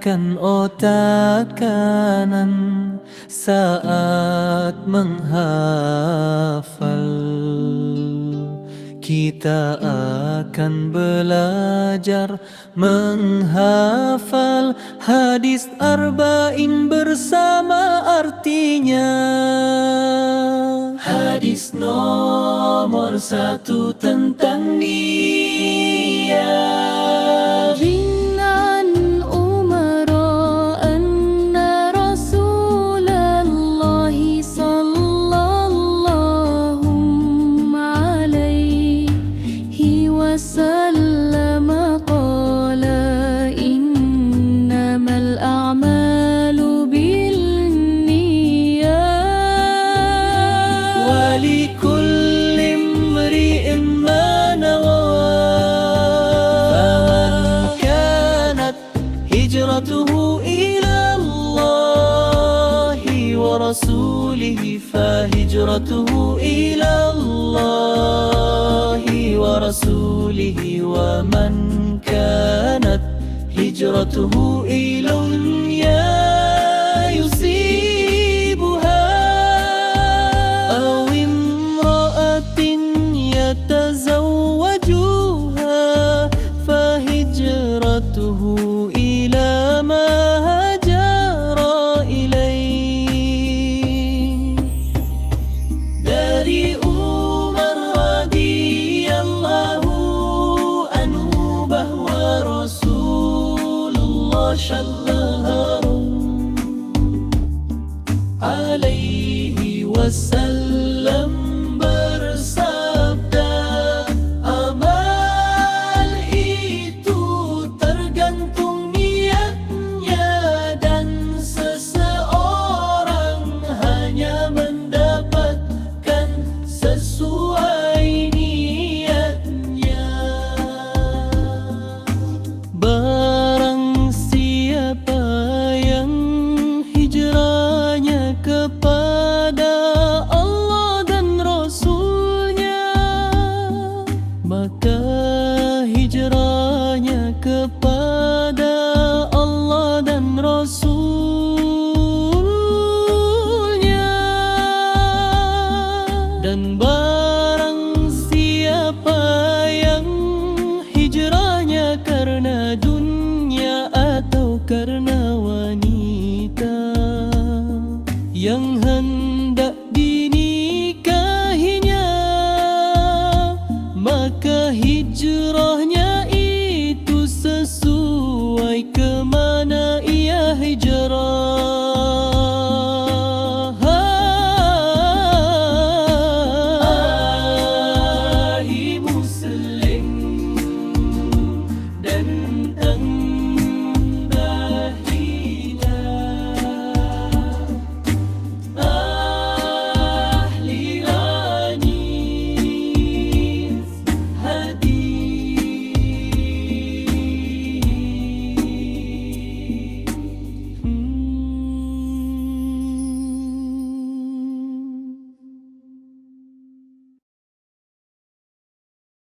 Siapkan otak kanan saat menghafal. Kita akan belajar menghafal Hadis arba'in bersama artinya. Hadis nomor satu tentang niat ولكل امرئ ما نوى فمن كانت هجرته إلى الله ورسوله فهجرته إلى الله ورسوله ومن كانت هجرته إلى الدنيا أخذته إلى ما هجر إلي داري أمر رضي الله أنه بهوى رسول الله شلها عليه وسلم. 憎恨